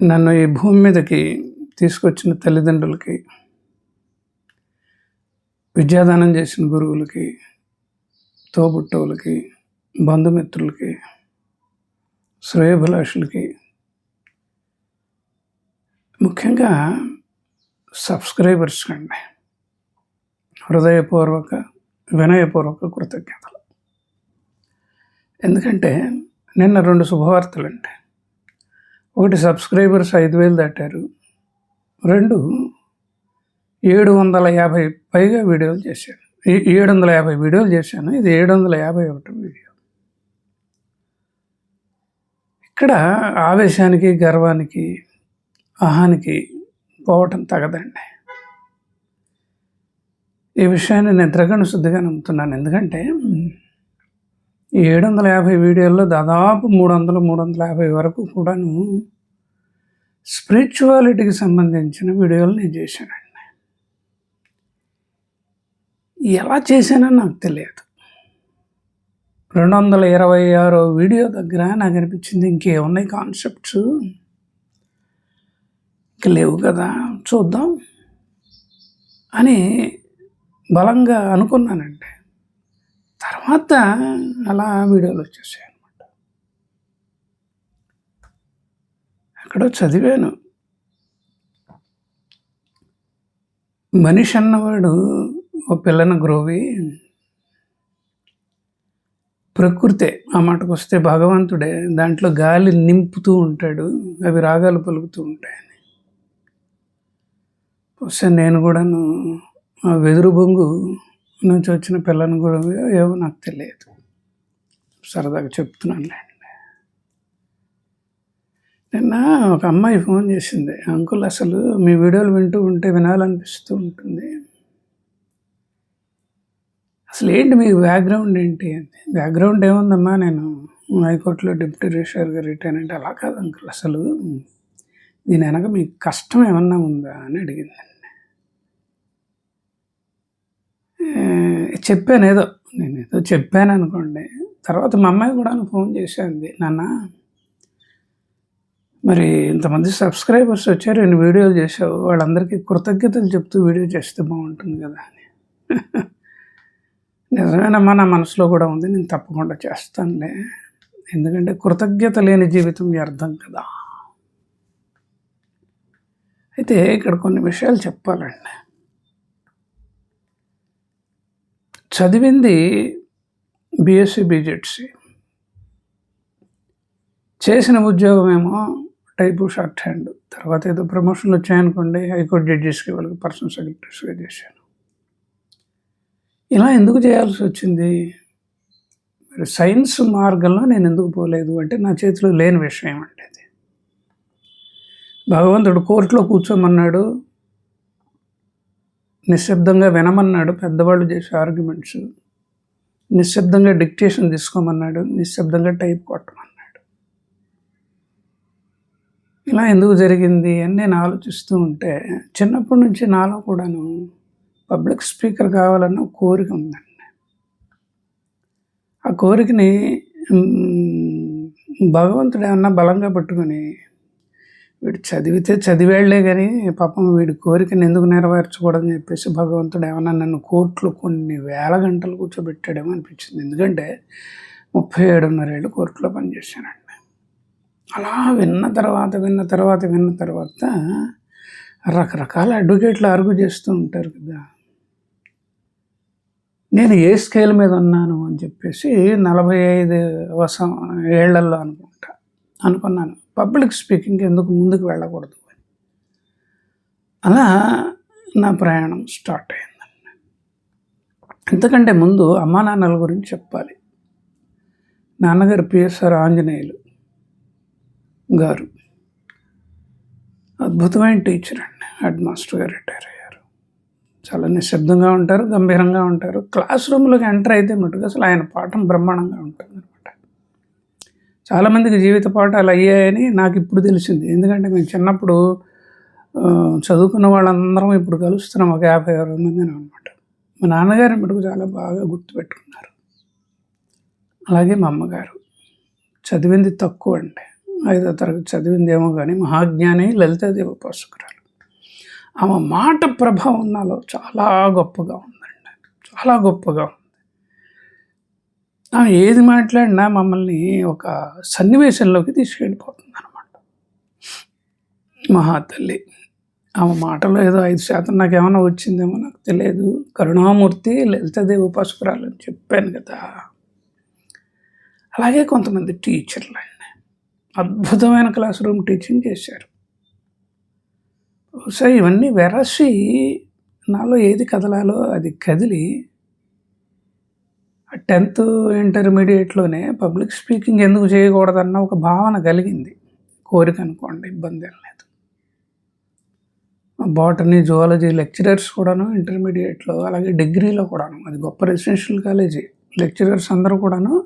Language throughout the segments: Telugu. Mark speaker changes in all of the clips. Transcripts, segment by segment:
Speaker 1: నన్ను ఈ భూమి మీదకి తీసుకొచ్చిన తల్లిదండ్రులకి విద్యాదానం చేసిన గురువులకి తోబుట్టవులకి బంధుమిత్రులకి శ్రేయభిలాషులకి ముఖ్యంగా సబ్స్క్రైబర్స్ అండి హృదయపూర్వక వినయపూర్వక కృతజ్ఞతలు. ఎందుకంటే నిన్న రెండు శుభవార్తలండి ఒకటి సబ్స్క్రైబర్స్ ఐదు వేలు దాటారు. రెండు ఏడు వందల యాభై పైగా వీడియోలు చేశాను. ఏడు వందల యాభై వీడియోలు చేశాను. ఇది ఏడు వందల యాభై ఒకటి వీడియో. ఇక్కడ ఆవేశానికి గర్వానికి అహానికి పోవటం తగదండి. ఈ విషయాన్ని నేను త్రిగణ శుద్ధిగా నమ్ముతున్నాను. ఎందుకంటే ఈ ఏడు వందల యాభై వీడియోల్లో దాదాపు మూడు వందల మూడు వందల యాభై వరకు కూడాను స్పిరిచువాలిటీకి సంబంధించిన వీడియోలు నేను చేశానండి. ఎలా చేశానో నాకు తెలియదు. రెండు వందల ఇరవై ఆరో వీడియో దగ్గర నాకు అనిపించింది ఇంకేమున్నాయి కాన్సెప్ట్స్? ఇంక లేవు కదా చూద్దాం అని బలంగా అనుకున్నానండి. తర్వాత అలా వీడియోలు వచ్చేసాయి అనమాట అక్కడ చదివాను. మనిషి అన్నవాడు ఓ పిల్లని గ్రోవి. ప్రకృతే ఆ మాటకు వస్తే భగవంతుడే దాంట్లో గాలి నింపుతూ ఉంటాడు అవి రాగాలు పలుకుతూ ఉంటాయని. వస్తే నేను కూడాను ఆ వెదురు బొంగు నుంచి వచ్చిన పిల్లని కూడా ఏమో నాకు తెలియదు. సరదాగా చెప్తున్నానులేండి నిన్న ఒక అమ్మాయి ఫోన్ చేసింది. అంకుల్ అసలు మీ వీడియోలు వింటూ ఉంటే వినాలనిపిస్తూ ఉంటుంది. అసలు ఏంటి మీ బ్యాక్గ్రౌండ్ ఏంటి అని బ్యాక్గ్రౌండ్ ఏముందమ్మా నేను హైకోర్టులో డిప్యూటీ రిజిస్ట్రార్గా రిటైర్ అంటే అలా కాదు అంకుల్. అసలు దీని వెనక మీకు కష్టం ఏమన్నా ఉందా అని అడిగిందండి ఏ, చెప్పాను ఏదో నేను ఏదో చెప్పాను అనుకోండి తర్వాత మా అమ్మాయి కూడా ఫోన్ చేసింది నాన్న మరి ఇంతమంది సబ్స్క్రైబర్స్ వచ్చారు నేను వీడియోలు చేసావు వాళ్ళందరికీ కృతజ్ఞతలు చెప్తూ వీడియో చేస్తే బాగుంటుంది కదా అని. నిజమేనమ్మా నా మనసులో కూడా ఉంది నేను తప్పకుండా చేస్తానులే. ఎందుకంటే కృతజ్ఞత లేని జీవితం వ్యర్థం కదా. అయితే ఇక్కడ కొన్ని విషయాలు చెప్పాలండి. చదివింది బీఎస్సీ బీజెడ్సీ. చేసిన ఉద్యోగం ఏమో టైపు షార్ట్ హ్యాండ్. తర్వాత ఏదో ప్రమోషన్లు వచ్చాయనుకోండి హైకోర్టు జడ్జెస్కి వాళ్ళకి పర్సనల్ సెక్రటరీస్గా చేశాను. ఇలా ఎందుకు చేయాల్సి వచ్చింది? మరి సైన్స్ మార్గంలో నేను ఎందుకు పోలేదు అంటే నా చేతిలో లేని విషయం అంటే అది. భగవంతుడు కోర్టులో కూర్చోమన్నాడు నిశ్శబ్దంగా వినమన్నాడు పెద్దవాళ్ళు చేసే ఆర్గ్యుమెంట్స్ నిశ్శబ్దంగా డిక్టేషన్ తీసుకోమన్నాడు నిశ్శబ్దంగా టైప్ కొట్టమన్నాడు. ఇలా ఎందుకు జరిగింది అని నేను ఆలోచిస్తూ ఉంటే చిన్నప్పటి నుంచి నాలో కూడాను పబ్లిక్ స్పీకర్ కావాలన్న కోరిక ఉందండి. ఆ కోరికని భగవంతుడు ఏమన్నా బలంగా పట్టుకొని వీడు చదివితే చదివాళ్ళే కానీ పాపం వీడి కోరికను ఎందుకు నెరవేర్చకూడదని చెప్పేసి భగవంతుడు ఏమన్నా నన్ను కోర్టులో కొన్ని వేల గంటలు కూర్చోబెట్టాడేమో అనిపించింది. ఎందుకంటే ముప్పై ఏడున్నరేళ్ళు కోర్టులో పనిచేశానండి. అలా విన్న తర్వాత విన్న తర్వాత విన్న తర్వాత రకరకాల అడ్వకేట్లు ఆర్గ్యూ చేస్తూ ఉంటారు కదా. నేను ఏ స్కేల్ మీద ఉన్నాను అని చెప్పేసి నలభై ఐదు వసం ఏళ్ళలో అనుకుంటా అనుకున్నాను. పబ్లిక్ స్పీకింగ్ ఎందుకు ముందుకు వెళ్ళకూడదు అని. అలా నా ప్రయాణం స్టార్ట్ అయిందండి ఎందుకంటే ముందు అమ్మా నాన్నల గురించి చెప్పాలి. నాన్నగారు పిఎస్ఆర్ ఆంజనేయులు గారు. అద్భుతమైన టీచర్ అండి. హెడ్ మాస్టర్గా రిటైర్ అయ్యారు. చాలా నిశ్శబ్దంగా ఉంటారు గంభీరంగా ఉంటారు. క్లాస్ రూమ్లోకి ఎంటర్ అయితే మటుకు అసలు ఆయన పాఠం బ్రహ్మాండంగా ఉంటుంది. అనమాట చాలామందికి జీవిత పాఠాలు అయ్యాయని నాకు ఇప్పుడు తెలిసింది. ఎందుకంటే మేము చిన్నప్పుడు చదువుకున్న వాళ్ళందరం ఇప్పుడు కలుస్తున్నాం. ఒక యాభై అరవై మంది అనమాట మా నాన్నగారు మటుకు చాలా బాగా గుర్తుపెట్టుకున్నారు. అలాగే మా అమ్మగారు. చదివింది తక్కువ అంటే ఐదో తరగతి చదివిందేమో కానీ మహాజ్ఞాని లలితాదేవి ఉపాసకురాలు. ఆమె మాట ప్రభావం నాలో చాలా గొప్పగా ఉందండి. చాలా గొప్పగా ఉంది ఆమె ఏది మాట్లాడినా మమ్మల్ని ఒక సన్నివేశంలోకి తీసుకెళ్ళిపోతుంది అనమాట మహాతల్లి ఆమె మాటలో ఏదో ఐదు శాతం నాకు ఏమైనా వచ్చిందేమో నాకు తెలియదు. కరుణామూర్తి లలితదేవి ఉపాసకురాలు అని చెప్పాను కదా. అలాగే కొంతమంది టీచర్లు అండి అద్భుతమైన క్లాస్ రూమ్ టీచింగ్ చేశారు. బహుశా ఇవన్నీ వెరసి నాలో ఏది కదలాలో అది కదిలి టెన్త్ ఇంటర్మీడియట్లోనే పబ్లిక్ స్పీకింగ్ ఎందుకు చేయకూడదన్న ఒక భావన కలిగింది. కోరిక అనుకోండి ఇబ్బంది ఏం లేదు. బాటనీ జువాలజీ లెక్చరర్స్ కూడాను ఇంటర్మీడియట్లో అలాగే డిగ్రీలో కూడాను అది గొప్ప రెసిడెన్షియల్ కాలేజీ లెక్చరర్స్ అందరూ కూడాను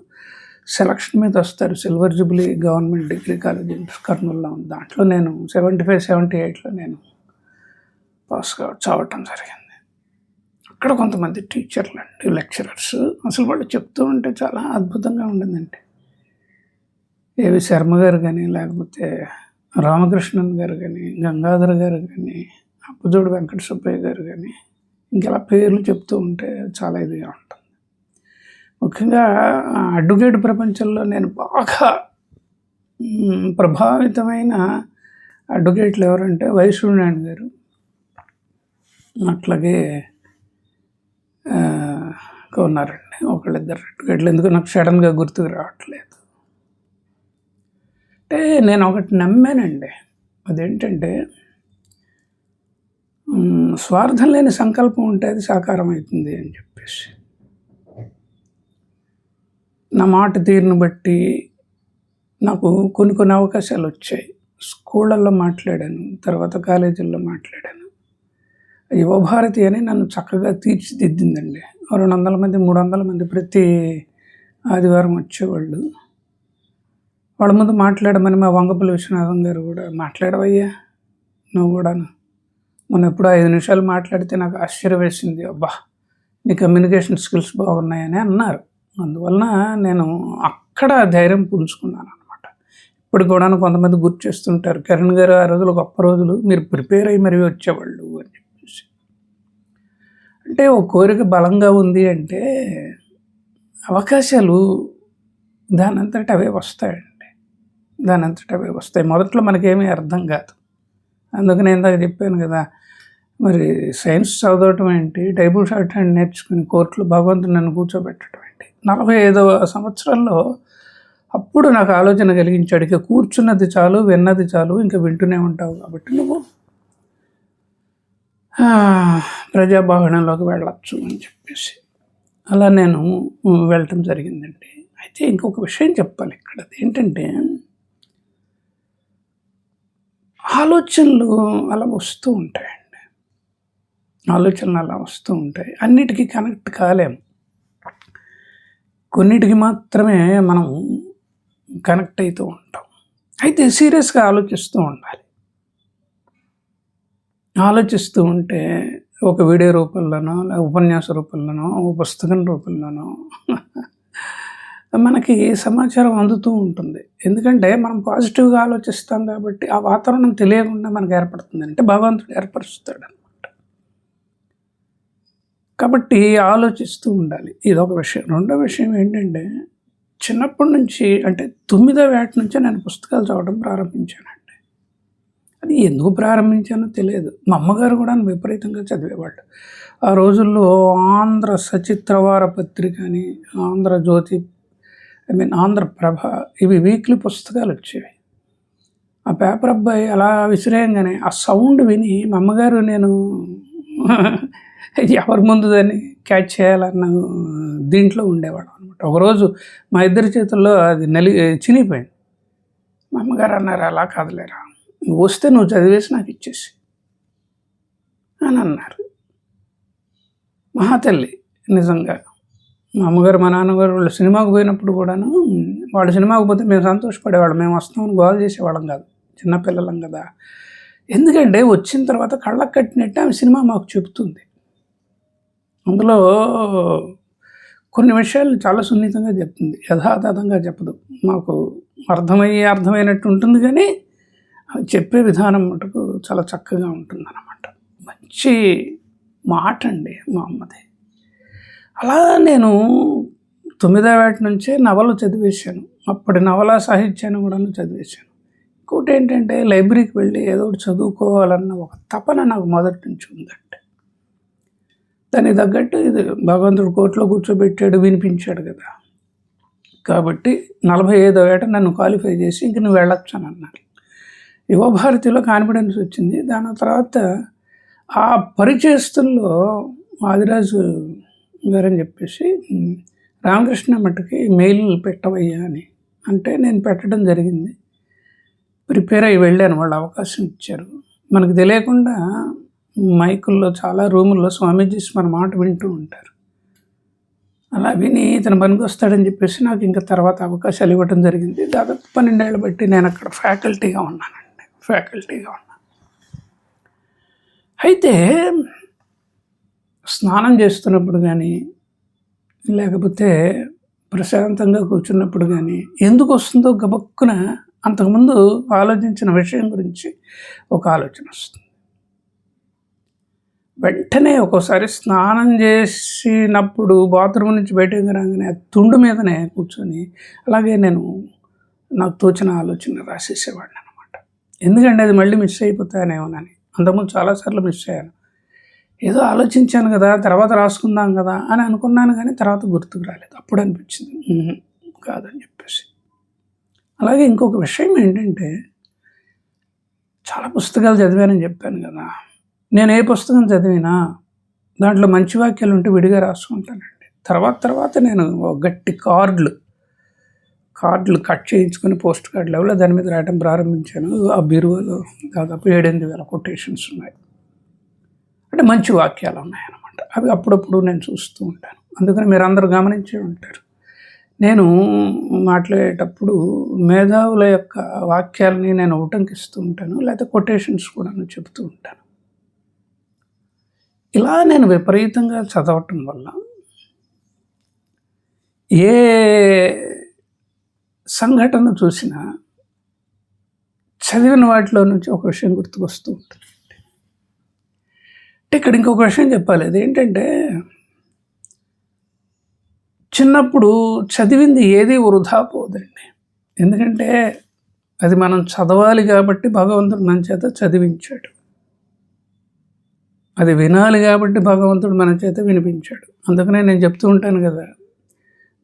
Speaker 1: సెలక్షన్ మీద వస్తారు. Silver jubilee government degree college కర్నూలులో ఉంది. దాంట్లో నేను సెవెంటీ ఫైవ్ సెవెంటీ ఎయిట్లో నేను పాస్ చావటం జరిగింది. అక్కడ కొంతమంది టీచర్లు అండి లెక్చరర్స్. అసలు వాళ్ళు చెప్తూ ఉంటే చాలా అద్భుతంగా ఉండిందండి ఏవి శర్మ గారు కానీ లేకపోతే రామకృష్ణన్ గారు కానీ గంగాధర్ గారు కానీ అప్పజోడు వెంకట సుబ్బయ్య గారు కానీ ఇంకెలా పేర్లు చెప్తూ ఉంటే చాలా ఇదిగా ఉంటుంది. ముఖ్యంగా అడ్వకేట్ ప్రపంచంలో నేను బాగా ప్రభావితమైన అడ్వకేట్లు ఎవరంటే వైశ్వనారాయణ గారు. అట్లాగే ఉన్నారండి ఒకళ్ళిద్దరు అడ్వకేట్లు ఎందుకు నాకు సడన్గా గుర్తుకు రావట్లేదు. అంటే నేను ఒకటి నమ్మానండి. అదేంటంటే స్వార్థం లేని సంకల్పం ఉంటే అది సాకారం అవుతుంది అని చెప్పేసి. నా మాట తీరును బట్టి నాకు కొన్ని కొన్ని అవకాశాలు వచ్చాయి. స్కూళ్ళల్లో మాట్లాడాను తర్వాత కాలేజీల్లో మాట్లాడాను. యువభారతి అని నన్ను చక్కగా తీర్చిదిద్దిందండి. రెండు వందల మంది మూడు వందల మంది ప్రతి ఆదివారం వచ్చేవాళ్ళు. వాళ్ళ ముందు మాట్లాడమని మా వంగపల్లి విశ్వనాథం గారు కూడా మాట్లాడవయ్యా నువ్వు కూడాను. మొన్న ఎప్పుడు ఐదు నిమిషాలు మాట్లాడితే నాకు ఆశ్చర్య వేసింది. అబ్బా నీ కమ్యూనికేషన్ స్కిల్స్ బాగున్నాయని అన్నారు. అందువలన నేను అక్కడ ధైర్యం పుంజుకున్నాను అనమాట ఇప్పుడు కూడా కొంతమంది గుర్తు చేస్తుంటారు కిరణ్ గారు ఆ రోజులు గొప్ప రోజులు మీరు ప్రిపేర్ అయ్యి మరీ వచ్చేవాళ్ళు. అంటే ఒక కోరిక బలంగా ఉంది అంటే అవకాశాలు దానంతట అవే వస్తాయండి. దానంతట అవే వస్తాయి. మొదట్లో మనకేమీ అర్థం కాదు. అందుకని ఇందాక చెప్పాను కదా మరి సైన్స్ చదవటం ఏంటి టైబుల్ షార్ట్ హ్యాండ్ నేర్చుకుని కోర్టులో భగవంతుడు నన్ను కూర్చోబెట్టడం నలభై ఐదవ సంవత్సరంలో అప్పుడు నాకు ఆలోచన కలిగించాడు ఇక కూర్చున్నది చాలు విన్నది చాలు ఇంకా వింటూనే ఉంటావు కాబట్టి నువ్వు ప్రజాభవనంలోకి వెళ్ళచ్చు అని చెప్పేసి. అలా నేను వెళ్ళటం జరిగిందండి. అయితే ఇంకొక విషయం చెప్పాలి ఇక్కడ. ఏంటంటే ఆలోచనలు అలా వస్తూ ఉంటాయండి. ఆలోచనలు అలా వస్తూ ఉంటాయి. అన్నిటికీ కనెక్ట్ కాలేము. కొన్నిటికి మాత్రమే మనం కనెక్ట్ అవుతూ ఉంటాం. అయితే సీరియస్గా ఆలోచిస్తూ ఉండాలి. ఆలోచిస్తూ ఉంటే ఒక వీడియో రూపంలోనో ఉపన్యాస రూపంలోనో ఒక పుస్తకం రూపంలోనో మనకి సమాచారం అందుతూ ఉంటుంది. ఎందుకంటే మనం పాజిటివ్గా ఆలోచిస్తాం కాబట్టి ఆ వాతావరణం తెలియకుండా మనకు ఏర్పడుతుంది అంటే భగవంతుడు ఏర్పరుస్తాడు కాబట్టి ఆలోచిస్తూ ఉండాలి. ఇది ఒక విషయం. రెండో విషయం ఏంటంటే చిన్నప్పటి నుంచి అంటే తొమ్మిదో వేట నుంచే నేను పుస్తకాలు చదవడం ప్రారంభించాను అది ఎందుకు ప్రారంభించానో తెలియదు. మా అమ్మగారు కూడా విపరీతంగా చదివేవాళ్ళు. ఆ రోజుల్లో ఆంధ్ర సచిత్రవార పత్రిక అని ఆంధ్ర జ్యోతి ఐ మీన్ ఆంధ్రప్రభ ఇవి వీక్లీ పుస్తకాలు వచ్చేవి. ఆ పేపర్ అబ్బాయి అలా విసిరేయంగానే ఆ సౌండ్ విని మా అమ్మగారు నేను ఎవరి ముందు దాన్ని క్యాచ్ చేయాలన్న దీంట్లో ఉండేవాడు అనమాట ఒకరోజు మా ఇద్దరి చేతుల్లో అది నలి చినిగిపోయింది. మా అమ్మగారు అన్నారు అలా కాదులేరా నువ్వు వస్తే నువ్వు చదివేసి నాకు ఇచ్చేసి అని అన్నారు. మహాతల్లి నిజంగా. మా అమ్మగారు మా నాన్నగారు వాళ్ళు సినిమాకు పోయినప్పుడు కూడాను వాళ్ళు సినిమాకు పోతే మేము సంతోషపడేవాళ్ళం. మేము వస్తామని గోల్ చేసేవాళ్ళం కాదు. చిన్నపిల్లలం కదా. ఎందుకంటే వచ్చిన తర్వాత కళ్ళకు కట్టినట్టు ఆమె సినిమా మాకు చెబుతుంది. అందులో కొన్ని విషయాలు చాలా సున్నితంగా చెప్తుంది. యథాతథంగా చెప్పదు. మాకు అర్థమయ్యే అర్థమైనట్టు ఉంటుంది కానీ చెప్పే విధానం మటుకు చాలా చక్కగా ఉంటుంది అన్నమాట మంచి మాట అండి మా అమ్మది అలా నేను తొమ్మిదో ఏట నుంచే నవలు చదివేశాను. అప్పటి నవల సాహిత్యాన్ని కూడా చదివేశాను. ఇంకోటి ఏంటంటే లైబ్రరీకి వెళ్ళి ఏదో ఒకటి చదువుకోవాలన్న ఒక తపన నాకు మొదటి నుంచి ఉందండి దానికి తగ్గట్టు ఇది భగవంతుడు కోర్టులో కూర్చోబెట్టాడు వినిపించాడు కదా. కాబట్టి నలభై ఐదో ఏట నన్ను క్వాలిఫై చేసి ఇంక నువ్వు వెళ్ళొచ్చు అని అన్నారు. యువభారతిలో కాన్ఫిడెన్స్ వచ్చింది. దాని తర్వాత ఆ పరిచయస్తుల్లో ఆదిరాజు గారని చెప్పేసి రామకృష్ణ మట్టుకి మెయిల్ పెట్టవయ్యా అని. అంటే నేను పెట్టడం జరిగింది. ప్రిపేర్ అయ్యి వెళ్ళాను వాళ్ళు అవకాశం ఇచ్చారు. మనకు తెలియకుండా మైకుల్లో చాలా రూముల్లో స్వామీజీస్ మన మాట వింటూ ఉంటారు. అలా విని ఇతను పనికి వస్తాడని చెప్పేసి నాకు ఇంకా తర్వాత అవకాశాలు ఇవ్వడం జరిగింది. దాదాపు పన్నెండేళ్ళు బట్టి నేను అక్కడ ఫ్యాకల్టీగా ఉన్నాను. ఫ్యాకల్టీగా ఉన్నాను అయితే స్నానం చేస్తున్నప్పుడు కానీ లేకపోతే ప్రశాంతంగా కూర్చున్నప్పుడు కానీ ఎందుకు వస్తుందో గబక్కున అంతకుముందు ఆలోచించిన విషయం గురించి ఒక ఆలోచన వస్తుంది. వెంటనే ఒక్కోసారి స్నానం చేసినప్పుడు బాత్రూమ్ నుంచి బయటకు రాగానే తుండు మీదనే కూర్చొని అలాగే నేను నాకు తోచిన ఆలోచన రాసేసేవాడిని. ఎందుకంటే అది మళ్ళీ మిస్ అయిపోతానేమోనని అంతకుముందు చాలాసార్లు మిస్ అయ్యాను. ఏదో ఆలోచించాను కదా తర్వాత రాసుకుందాం కదా అని అనుకున్నాను కానీ తర్వాత గుర్తుకు రాలేదు. అప్పుడు అనిపించింది కాదని చెప్పేసి. అలాగే ఇంకొక విషయం ఏంటంటే చాలా పుస్తకాలు చదివానని చెప్పాను కదా. నేను ఏ పుస్తకం చదివినా దాంట్లో మంచి వాక్యాలు ఉంటే విడిగా రాసుకుంటానండి. తర్వాత తర్వాత నేను గట్టి కార్డులు కార్డులు కట్ చేయించుకొని పోస్ట్ కార్డ్ లెవెల్లో దాని మీద రాయడం ప్రారంభించాను. ఆ బీరువాలో దాదాపు ఏడెనిమిది వేల కొటేషన్స్ ఉన్నాయి. అంటే మంచి వాక్యాలు ఉన్నాయన్నమాట. అవి అప్పుడప్పుడు నేను చూస్తూ ఉంటాను. అందుకని మీరు అందరూ గమనించే ఉంటారు. నేను మాట్లాడేటప్పుడు మేధావుల యొక్క వాక్యాలని నేను ఉటంకిస్తూ ఉంటాను. లేకపోతే కొటేషన్స్ కూడా చెప్తూ ఉంటాను. ఇలా నేను విపరీతంగా చదవటం వల్ల ఏ సంఘటన చూసిన చదివిన వాటిలో నుంచి ఒక విషయం గుర్తుకొస్తూ ఉంటుంది. అంటే ఇక్కడ ఇంకొక విషయం చెప్పాలి. అదేంటంటే చిన్నప్పుడు చదివింది ఏది వృధా పోదండి. ఎందుకంటే అది మనం చదవాలి కాబట్టి భగవంతుడు మన చేత చదివించాడు. అది వినాలి కాబట్టి భగవంతుడు మన చేత వినిపించాడు. అందుకనే నేను చెప్తూ ఉంటాను కదా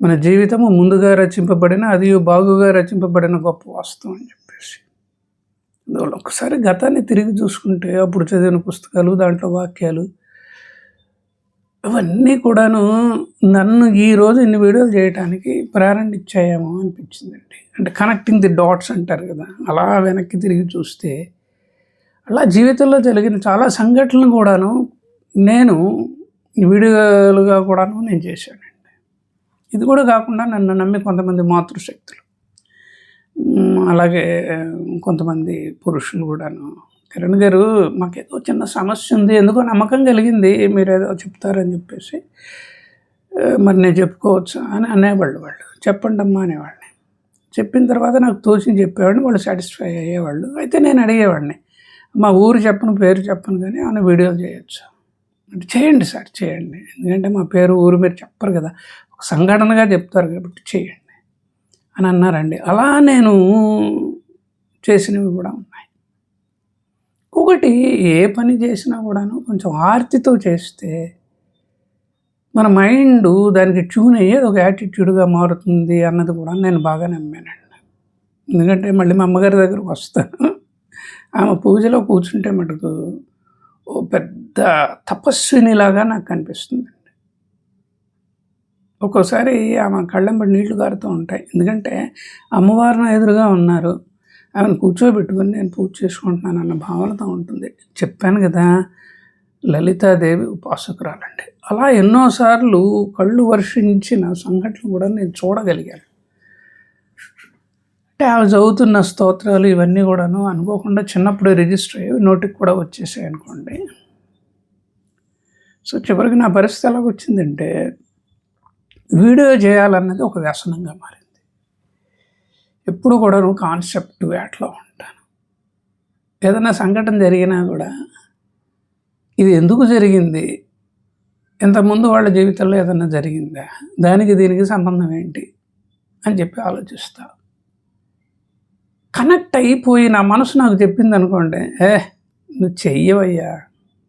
Speaker 1: మన జీవితము ముందుగా రచింపబడిన అది బాగుగా రచింపబడిన గొప్ప వాస్తవం అని చెప్పేసి. అందువల్ల ఒకసారి గతాన్ని తిరిగి చూసుకుంటే అప్పుడు చదివిన పుస్తకాలు దాంట్లో వాక్యాలు అవన్నీ కూడాను నన్ను ఈ రోజు ఇన్ని వీడియోలు చేయడానికి ప్రేరణ ఇచ్చాయేమో అనిపించిందండి. అంటే కనెక్టింగ్ ది డాట్స్ అంటారు కదా అలా వెనక్కి తిరిగి చూస్తే అలా జీవితంలో జరిగిన చాలా సంఘటనలు కూడాను నేను వీడియోలుగా కూడాను నేను చేశానండి. ఇది కూడా కాకుండా నన్ను నమ్మి కొంతమంది మాతృశక్తులు. అలాగే కొంతమంది పురుషులు కూడాను. కిరణ్ గారు మాకేదో చిన్న సమస్య ఉంది ఎందుకో నమ్మకం కలిగింది మీరు ఏదో చెప్తారని చెప్పేసి. మరి నేను చెప్పుకోవచ్చా అని అనేవాళ్ళు వాళ్ళు. చెప్పండి అమ్మా అనేవాడిని చెప్పిన తర్వాత నాకు తోచింది చెప్పేవాడిని వాళ్ళు సాటిస్ఫై అయ్యేవాళ్ళు. అయితే నేను అడిగేవాడిని మా ఊరు చెప్పను పేరు చెప్పను కానీ ఏమైనా వీడియోలు చేయొచ్చు? అంటే చేయండి సార్ చేయండి. ఎందుకంటే మా పేరు ఊరు మీరు చెప్పరు కదా. సంఘటనగా చెప్తారు కాబట్టి చేయండి అని అన్నారండి. అలా నేను చేసినవి కూడా ఉన్నాయి. ఒకటి ఏ పని చేసినా కూడాను కొంచెం ఆర్తితో చేస్తే మన మైండ్ దానికి ట్యూన్ అయ్యేది ఒక యాటిట్యూడ్గా మారుతుంది అన్నది కూడా నేను బాగా నమ్మానండి. ఎందుకంటే మళ్ళీ మా అమ్మగారి దగ్గరకు వస్తాను. ఆమె పూజలో కూర్చుంటే మటుకు ఓ పెద్ద తపస్వినిలాగా నాకు కనిపిస్తుంది ఒక్కోసారి ఆమె కళ్ళెంబడి నీళ్ళు కారుతూ ఉంటాయి. ఎందుకంటే అమ్మవారు ఎదురుగా ఉన్నారు. ఆమెను కూర్చోబెట్టుకొని నేను పూజ చేసుకుంటున్నాను అన్న భావనతో ఉంటుంది. చెప్పాను కదా లలితాదేవి ఉపాసకురాలండి. అలా ఎన్నోసార్లు కళ్ళు వర్షించిన సంఘటనలు కూడా నేను చూడగలిగాను. అంటే ఆమె చదువుతున్న స్తోత్రాలు ఇవన్నీ కూడాను అనుకోకుండా చిన్నప్పుడే రిజిస్టర్ అయ్యి నోటికి కూడా వచ్చేసాయి అనుకోండి. సో చివరికి నా పరిస్థితి ఎలాగొచ్చిందంటే వీడియో చేయాలన్నది ఒక వ్యసనంగా మారింది. ఎప్పుడు కూడా కాన్సెప్ట్ వేటలో ఉంటాను. ఏదైనా సంఘటన జరిగినా కూడా ఇది ఎందుకు జరిగింది? ఇంతకుముందు వాళ్ళ జీవితంలో ఏదైనా జరిగిందా? దానికి దీనికి సంబంధం ఏంటి? అని చెప్పి ఆలోచిస్తా. కనెక్ట్ అయిపోయి నా మనసు నాకు చెప్పింది అనుకోండి ఏ నువ్వు చెయ్యవయ్యా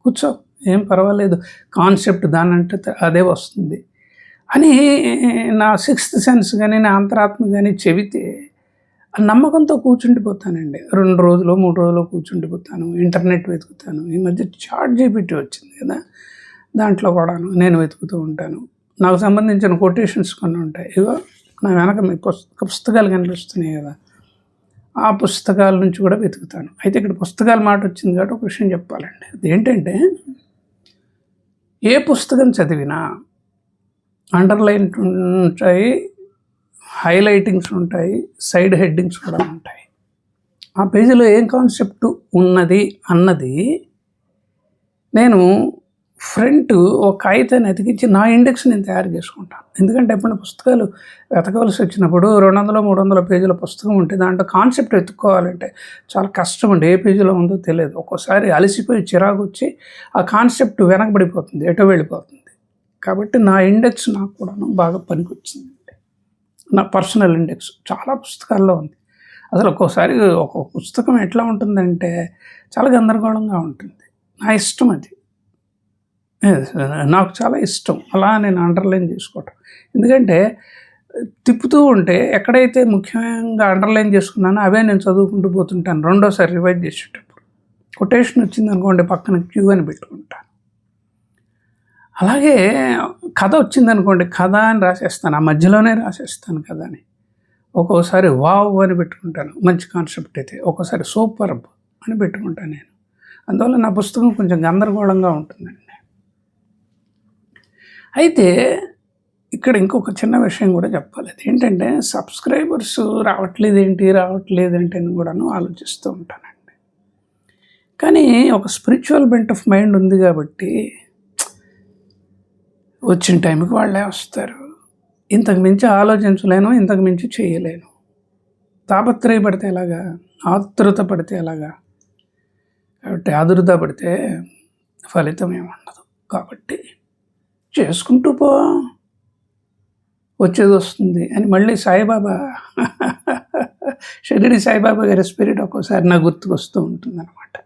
Speaker 1: కూర్చో ఏం పర్వాలేదు కాన్సెప్ట్ దానంటే అదే వస్తుంది. అని నా సిక్స్త్ సెన్స్ కానీ నా అంతరాత్మ కానీ చెబితే ఆ నమ్మకంతో కూర్చుండిపోతానండి. రెండు రోజులు మూడు రోజులు కూర్చుండిపోతాను ఇంటర్నెట్ వెతుకుతాను. ఈ మధ్య చాట్ జీపీటీ వచ్చింది కదా దాంట్లో కూడాను నేను వెతుకుతూ ఉంటాను. నాకు సంబంధించిన కొటేషన్స్ కొన్ని ఉంటాయి. ఇగో నా వెనక మీ పుస్తక పుస్తకాలు కనిపిస్తున్నాయి కదా ఆ పుస్తకాల నుంచి కూడా వెతుకుతాను. అయితే ఇక్కడ పుస్తకాల మాట వచ్చింది కాబట్టి ఒక విషయం చెప్పాలండి. అది ఏంటంటే ఏ పుస్తకం చదివినా అండర్లైన్ ఉంటాయి హైలైటింగ్స్ ఉంటాయి సైడ్ హెడ్డింగ్స్ కూడా ఉంటాయి. ఆ పేజీలో ఏం కాన్సెప్ట్ ఉన్నది అన్నది నేను ఫ్రంట్ ఒక కాగితాన్ని అతికించి నా ఇండెక్స్ నేను తయారు చేసుకుంటాను. ఎందుకంటే ఎప్పుడైనా పుస్తకాలు వెతకవలసి వచ్చినప్పుడు రెండు వందల మూడు వందల పేజీల పుస్తకం ఉంటే దాంట్లో కాన్సెప్ట్ వెతుక్కోవాలంటే చాలా కష్టం అండి. ఏ పేజీలో ఉందో తెలియదు. ఒక్కోసారి అలసిపోయి చిరాకు వచ్చి ఆ కాన్సెప్ట్ వెనకబడిపోతుంది ఎటో వెళ్ళిపోతుంది. కాబట్టి నా ఇండెక్స్ నాకు కూడాను బాగా పనికొచ్చింది నా పర్సనల్ ఇండెక్స్ చాలా పుస్తకాల్లో ఉంది. అసలు ఒక్కోసారి ఒక పుస్తకం ఎట్లా ఉంటుందంటే చాలా గందరగోళంగా ఉంటుంది. నా ఇష్టం అది. నాకు చాలా ఇష్టం. అలా నేను అండర్లైన్ చేసుకోవటం. ఎందుకంటే తిప్పుతూ ఉంటే ఎక్కడైతే ముఖ్యంగా అండర్లైన్ చేసుకున్నానో అవే నేను చదువుకుంటూ పోతుంటాను. రెండోసారి రివైజ్ చేసేటప్పుడు. కొటేషన్ వచ్చింది అనుకోండి పక్కన క్యూ అని పెట్టుకుంటాను. అలాగే కథ వచ్చిందనుకోండి కథ అని రాసేస్తాను ఆ మధ్యలోనే రాసేస్తాను కథ అని ఒక్కోసారి వావ్ అని పెట్టుకుంటాను మంచి కాన్సెప్ట్ అయితే. ఒక్కోసారి సూపర్ అని పెట్టుకుంటాను నేను. అందువల్ల నా పుస్తకం కొంచెం గందరగోళంగా ఉంటుందండి. అయితే ఇక్కడ ఇంకొక చిన్న విషయం కూడా చెప్పాలి. ఏంటంటే సబ్స్క్రైబర్స్ రావట్లేదు ఏంటి రావట్లేదు ఏంటి అని కూడాను ఆలోచిస్తూ ఉంటానండి. కానీ ఒక స్పిరిచువల్ బెంట్ ఆఫ్ మైండ్ ఉంది కాబట్టి వచ్చిన టైంకి వాళ్ళే వస్తారు. ఇంతకు మించి ఆలోచించలేను ఇంతకు మించి చేయలేను. తాపత్రయపడితే ఎలాగా? ఆతృత పడితే ఎలాగా? కాబట్టి ఆదురత పడితే ఫలితం ఏముండదు. కాబట్టి చేసుకుంటూ పో. వచ్చేది వస్తుంది అని మళ్ళీ సాయిబాబా షిరిడి సాయిబాబా గారి స్పిరిట్ ఒక్కోసారి నా గుర్తుకొస్తూ ఉంటుందన్నమాట.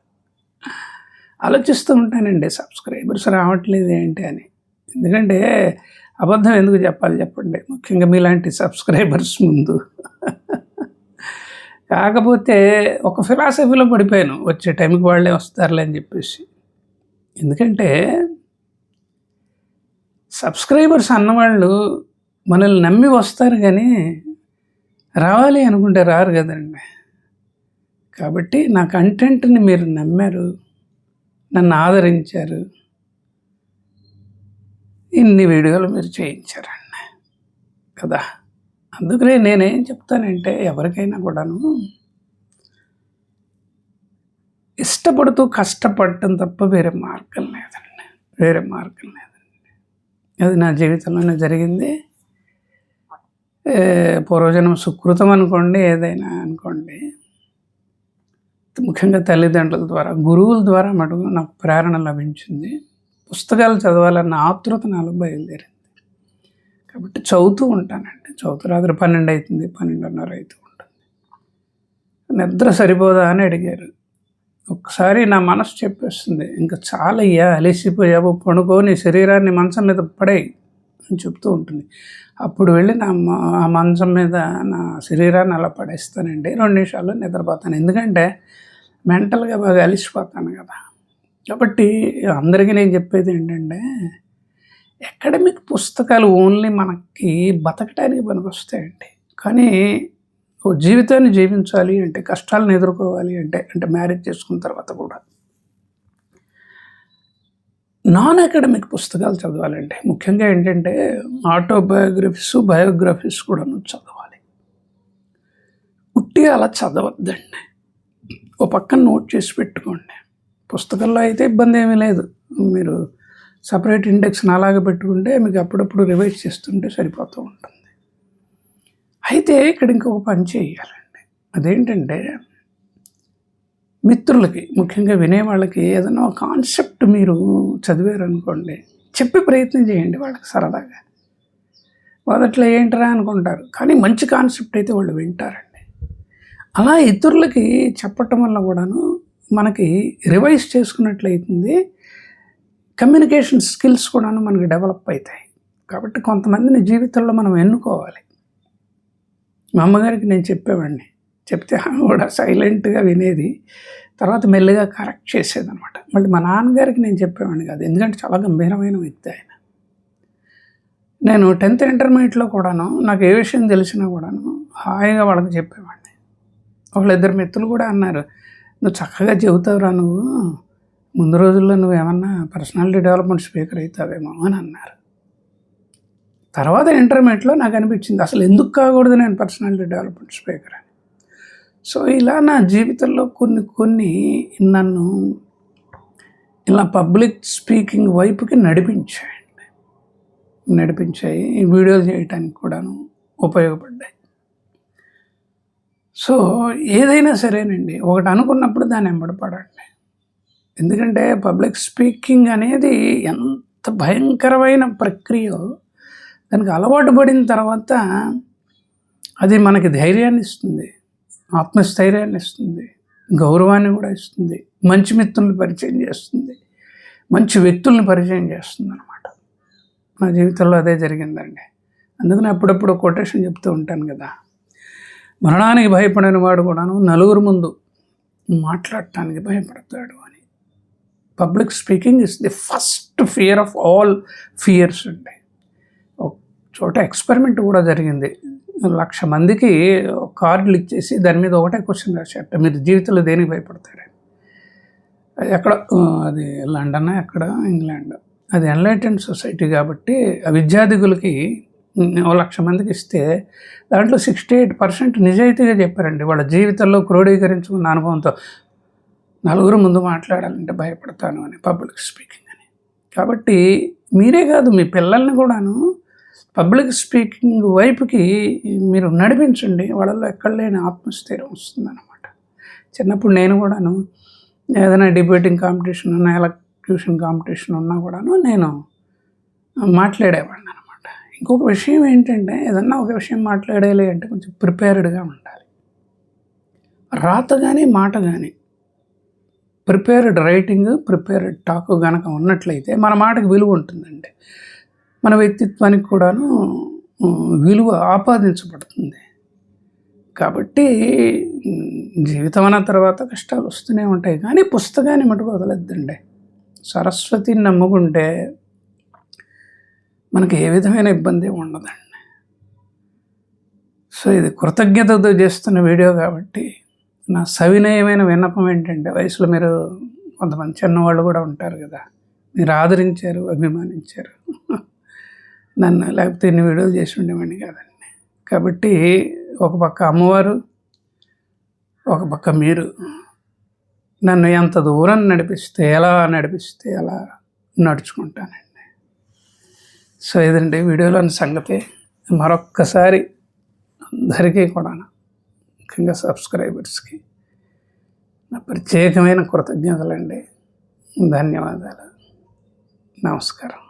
Speaker 1: ఆలోచిస్తూ ఉంటానండి సబ్స్క్రైబర్స్ రావట్లేదు ఏంటి అని. ఎందుకంటే అబద్ధం ఎందుకు చెప్పాలి చెప్పండి. ముఖ్యంగా మీలాంటి సబ్స్క్రైబర్స్ ముందు. కాకపోతే ఒక ఫిలాసఫీలో పడిపోయాను. వచ్చే టైంకి వాళ్ళే వస్తారులే అని చెప్పేసి. ఎందుకంటే సబ్స్క్రైబర్స్ అన్నవాళ్ళు మనల్ని నమ్మి వస్తారు కానీ రావాలి అనుకుంటే రారు కదండి. కాబట్టి నా కంటెంట్ని మీరు నమ్మారు నన్ను ఆదరించారు. ఇన్ని వీడియోలు మీరు చేయించారండి కదా? అందుకనే నేనేం చెప్తానంటే ఎవరికైనా కూడాను ఇష్టపడుతూ కష్టపడటం తప్ప వేరే మార్గం లేదండి వేరే మార్గం లేదండి అది నా జీవితంలోనే జరిగింది. పూర్వజనం సుకృతం అనుకోండి ఏదైనా అనుకోండి. ముఖ్యంగా తల్లిదండ్రుల ద్వారా గురువుల ద్వారా మటుకు నాకు ప్రేరణ లభించింది. పుస్తకాలు చదవాలన్న ఆతృత నాలో బయలుదేరింది. కాబట్టి చదువుతూ ఉంటానండి. చదువుతూ రాత్రి పన్నెండు అవుతుంది పన్నెండున్నర అవుతూ ఉంటుంది. నిద్ర సరిపోదా అని అడిగారు. ఒకసారి నా మనసు చెప్పేస్తుంది ఇంకా చాలయ్యా అలసిపోయావు పడుకో నీ శరీరాన్ని మంచం మీద పడేయి అని చెప్తూ ఉంటుంది. అప్పుడు వెళ్ళి నా ఆ మంచం మీద నా శరీరాన్ని అలా పడేస్తానండి. రెండు నిమిషాల్లో నిద్రపోతాను. ఎందుకంటే మెంటల్గా బాగా అలిసిపోతాను కదా. కాబట్టి అందరికీ నేను చెప్పేది ఏంటంటే అకాడమిక్ పుస్తకాలు ఓన్లీ మనకి బతకడానికి పనికొస్తాయండి. కానీ జీవితాన్ని జీవించాలి అంటే కష్టాలను ఎదుర్కోవాలి అంటే అంటే మ్యారేజ్ చేసుకున్న తర్వాత కూడా. నాన్ అకాడమిక్ పుస్తకాలు చదవాలండి ముఖ్యంగా ఏంటంటే ఆటోబయోగ్రఫీస్ బయోగ్రఫీస్ కూడా చదవాలి. ఉట్టి అలా చదవద్దండి. ఓ పక్కన నోట్ చేసి పెట్టుకోండి. పుస్తకంలో అయితే ఇబ్బంది ఏమీ లేదు. మీరు సపరేట్ ఇండెక్స్ని అలాగే పెట్టుకుంటే మీకు అప్పుడప్పుడు రివైజ్ చేస్తుంటే సరిపోతూ ఉంటుంది. అయితే ఇక్కడ ఇంకొక పని చేయాలండి. అదేంటంటే మిత్రులకి ముఖ్యంగా వినేవాళ్ళకి ఏదైనా ఒక కాన్సెప్ట్ మీరు చదివారు అనుకోండి చెప్పే ప్రయత్నం చేయండి వాళ్ళకి సరదాగా. మొదట్లో ఏంటరా అనుకుంటారు. కానీ మంచి కాన్సెప్ట్ అయితే వాళ్ళు వింటారండి. అలా ఇతరులకి చెప్పటం వల్ల కూడాను మనకి రివైజ్ చేసుకున్నట్లయితుంది. కమ్యూనికేషన్ స్కిల్స్ కూడాను మనకి డెవలప్ అవుతాయి కాబట్టి కొంతమందిని జీవితంలో మనం ఎన్నుకోవాలి. మా అమ్మగారికి నేను చెప్పేవాడిని. చెప్తే కూడా సైలెంట్గా వినేది. తర్వాత మెల్లగా కరెక్ట్ చేసేదనమాట మళ్ళీ మా నాన్నగారికి నేను చెప్పేవాడిని కాదు. ఎందుకంటే చాలా గంభీరమైన వ్యక్తి ఆయన. నేను టెన్త్ ఇంటర్మీడియట్లో కూడాను నాకు ఏ విషయం తెలిసినా కూడాను హాయిగా వాళ్ళకి చెప్పేవాడిని. వాళ్ళిద్దరు మిత్రులు కూడా అన్నారు నువ్వు చక్కగా చెబుతావురా నువ్వు. ముందు రోజుల్లో నువ్వు ఏమన్నా పర్సనాలిటీ డెవలప్మెంట్ స్పీకర్ అవుతావేమో అని అన్నారు. తర్వాత ఇంటర్మీడియట్లో నాకు అనిపించింది అసలు ఎందుకు కాకూడదు నేను పర్సనాలిటీ డెవలప్మెంట్ స్పీకర్ అని. సో ఇలా నా జీవితంలో కొన్ని కొన్ని నన్ను ఇలా పబ్లిక్ స్పీకింగ్ వైపుకి నడిపించాయండి. నడిపించాయి వీడియోలు చేయటానికి కూడాను ఉపయోగపడ్డాయి. సో ఏదైనా సరేనండి. ఒకటి అనుకున్నప్పుడు దాన్ని ఎంబడపడండి ఎందుకంటే పబ్లిక్ స్పీకింగ్ అనేది ఎంత భయంకరమైన ప్రక్రియ. దానికి అలవాటు పడిన తర్వాత అది మనకి ధైర్యాన్ని ఇస్తుంది. ఆత్మస్థైర్యాన్ని ఇస్తుంది. గౌరవాన్ని కూడా ఇస్తుంది. మంచి మిత్రుల్ని పరిచయం చేస్తుంది. మంచి వ్యక్తుల్ని పరిచయం చేస్తుంది అనమాట నా జీవితంలో అదే జరిగిందండి. అందుకని అప్పుడప్పుడు కొటేషన్ చెప్తూ ఉంటాను కదా. మరణానికి భయపడిన వాడు కూడాను నలుగురు ముందు మాట్లాడటానికి భయపడతాడు అని. Public speaking is the first fear of all fears అండి ఒక చోట ఎక్స్పెరిమెంట్ కూడా జరిగింది. లక్ష మందికి కార్డులు ఇచ్చేసి దాని మీద ఒకటే క్వశ్చన్ రాశారట మీరు జీవితంలో దేనికి భయపడతారు అది ఎక్కడ అది లండన్? ఎక్కడ? ఇంగ్లాండ్? అది ఎన్లైటెండ్ సొసైటీ కాబట్టి ఆ విద్యార్థికులకి ఓ లక్ష మందికి ఇస్తే దాంట్లో సిక్స్టీ ఎయిట్ పర్సెంట్ నిజాయితీగా చెప్పారండి. వాళ్ళ జీవితంలో క్రోడీకరించుకున్న అనుభవంతో నలుగురు ముందు మాట్లాడాలంటే భయపడతాను అని పబ్లిక్ స్పీకింగ్ అని. కాబట్టి మీరే కాదు మీ పిల్లల్ని కూడాను పబ్లిక్ స్పీకింగ్ వైపుకి మీరు నడిపించండి. వాళ్ళలో ఎక్కడ లేని ఆత్మస్థైర్యం వస్తుందన్నమాట. చిన్నప్పుడు నేను కూడాను ఏదైనా డిబేటింగ్ కాంపిటీషన్ ఉన్నా ఎలక్యూషన్ కాంపిటీషన్ ఉన్నా కూడాను నేను మాట్లాడేవాడిని అనమాట ఇంకొక విషయం ఏంటంటే ఏదన్నా ఒక విషయం మాట్లాడాలి అంటే కొంచెం ప్రిపేర్డ్గా ఉండాలి. రాత కానీ మాట కానీ ప్రిపేర్డ్ రైటింగ్ ప్రిపేర్డ్ టాక్ కనుక ఉన్నట్లయితే మన మాటకు విలువ ఉంటుందండి. మన వ్యక్తిత్వానికి కూడాను విలువ ఆపాదించబడుతుంది. కాబట్టి జీవితం అన్న తర్వాత కష్టాలు వస్తూనే ఉంటాయి. కానీ పుస్తకాన్ని మటుకు వదలద్దండి. సరస్వతిని నమ్ముకుంటే మనకి ఏ విధమైన ఇబ్బంది ఉండదండి. సో ఇది కృతజ్ఞతతో చేస్తున్న వీడియో కాబట్టి నా సవినయమైన విన్నపం ఏంటంటే వయసులో మీరు కొంతమంది చిన్నవాళ్ళు కూడా ఉంటారు కదా మీరు ఆదరించారు అభిమానించారు. నన్ను లేకపోతే ఇన్ని వీడియోలు చేసి ఉండేవాడిని కాదండి. కాబట్టి ఒక పక్క అమ్మవారు ఒక పక్క మీరు. నన్ను ఎంత దూరం నడిపిస్తే ఎలా నడిపిస్తే ఎలా నడుచుకుంటానండి. సో ఇదండి వీడియోలోని సంగతి మరొక్కసారి అందరికీ కూడా ముఖ్యంగా సబ్స్క్రైబర్స్కి నా ప్రత్యేకమైన కృతజ్ఞతలండి. ధన్యవాదాలు. నమస్కారం.